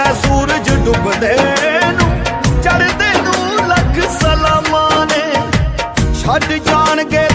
ਹੁੰਦਾ ਸੂਰਜ ਡੁੱਬਦੇ ਨੂੰ ਚੜਦੇ ਨੂੰ ਲੱਖ ਸਲਾਮਾਂ ਨੇ। ਛੱਡ ਜਾਣਗੇ